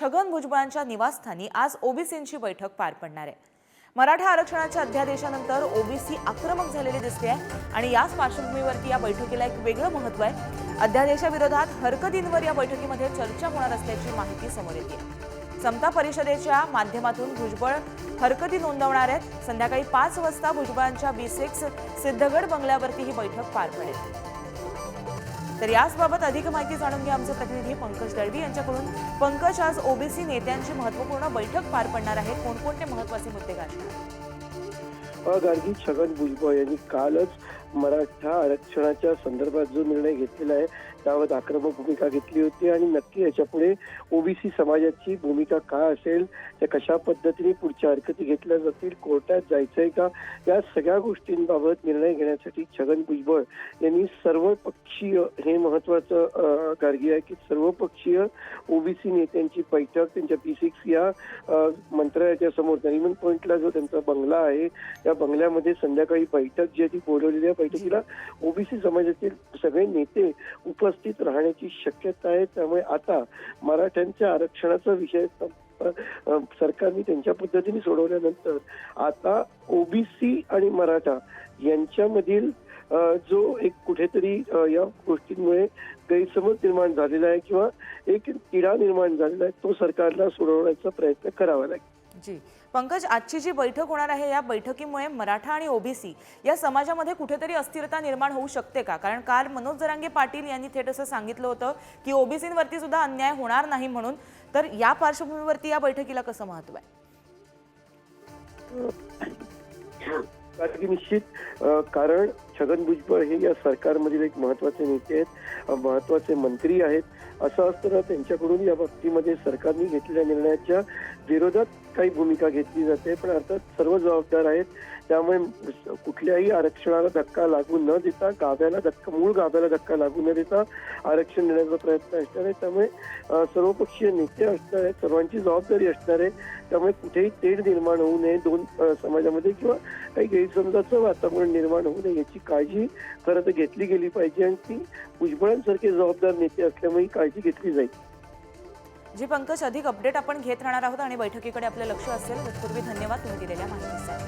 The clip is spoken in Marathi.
छगन भुजबळांच्या निवासस्थानी आज ओबीसींची बैठक पार पडणार आहे. मराठा आरक्षणाच्या अध्यादेशानंतर ओबीसी आक्रमक झालेले दिसते आहे आणि याच पार्श्वभूमीवरती या बैठकीला एक वेगळं महत्त्व आहे. अध्यादेशाविरोधात हरकतींवर या बैठकीमध्ये चर्चा होणार असल्याची माहिती समोर येते. समता परिषदेच्या माध्यमातून भुजबळ हरकती नोंदवणार आहेत. संध्याकाळी पाच वाजता भुजबळांच्या बी सिक्स सिद्धगड बंगल्यावरती ही बैठक पार पडेल. तर याचबाबत अधिक माहिती जाणून घ्या आमचे प्रतिनिधी पंकज दळवी यांच्याकडून. पंकज आज ओबीसी नेत्यांची महत्त्वपूर्ण बैठक पार पडणार आहे. कोणकोणते महत्त्वाचे मुद्दे गाजणार गार्गी छगन भुजबळ यांनी कालच मराठा आरक्षणाच्या संदर्भात जो निर्णय घेतलेला आहे त्यावर आक्रमक भूमिका घेतली होती आणि नक्की याच्यापुढे ओबीसी समाजाची भूमिका काय असेल त्या कशा पद्धतीने पुढच्या हरकती घेतल्या जातील कोर्टात जायचंय का या सगळ्या गोष्टींबाबत निर्णय घेण्यासाठी छगन भुजबळ यांनी सर्व पक्षीय हे महत्वाचं गार्गी आहे की सर्व पक्षीय ओबीसी नेत्यांची बैठक त्यांच्या पी सिक्स या मंत्रालयाच्या समोर नरिमन पॉइंटला जो त्यांचा बंगला आहे त्या बंगल्यामध्ये संध्याकाळी बैठक जी आहे ती बोलवलेली आहे. बैठकीला ओबीसी समाजातील सगळे नेते उपस्थित राहण्याची शक्यता आहे. त्यामुळे आता मराठ्यांच्या आरक्षणाचा विषय सरकारने त्यांच्या पद्धतीने सोडवल्यानंतर आता ओबीसी आणि मराठा यांच्यामधील जो एक कुठेतरी या गोष्टींमुळे गैरसमज निर्माण झालेला आहे किंवा एक किडा निर्माण झालेला आहे तो सरकारला सोडवण्याचा प्रयत्न करावा लागेल. जी. पंकज आजची जी बैठक होणार आहे या बैठकीमुळे मराठा आणि ओबीसी या समाजामध्ये कुठेतरी अस्थिरता निर्माण होऊ शकते का? कारण काल मनोज जरांगे पाटील यांनी थेट असं सांगितलं होतं की ओबीसींवरती सुद्धा अन्याय होणार नाही म्हणून. तर या पार्श्वभूमीवरती या बैठकीला कसं महत्त्व आहे? की निश्चित कारण छगन भुजबळ हे या सरकारमधील एक महत्त्वाचे नेते आहेत महत्त्वाचे मंत्री आहेत. असं असताना त्यांच्याकडून या बाबतीमध्ये सरकारने घेतलेल्या निर्णयाच्या विरोधात काही भूमिका घेतली जाते. पण अर्थात सर्व जबाबदार आहेत. त्यामुळे कुठल्याही आरक्षणाला धक्का लागू न देता गाभ्याला धक्का मूळ गाभ्याला धक्का लागू न देता आरक्षण देण्याचा प्रयत्न असणार आहे. त्यामुळे सर्वपक्षीय नेते असणार आहेत सर्वांची जबाबदारी असणार आहे. त्यामुळे कुठेही तेढ निर्माण होऊ नये दोन समाजामध्ये किंवा काही गैरसमजाचं वातावरण निर्माण होऊ नये याची काळजी खरं तर घेतली गेली पाहिजे आणि ती भुजबळांसारखे जबाबदार नेते असल्यामुळे ही काळजी घेतली जाईल. जी पंकज अधिक अपडेट आपण घेत राहणार आहोत आणि बैठकीकडे आपलं लक्ष असेल. तत्पूर्वी धन्यवाद तुम्ही दिलेल्या माहितीसाठी.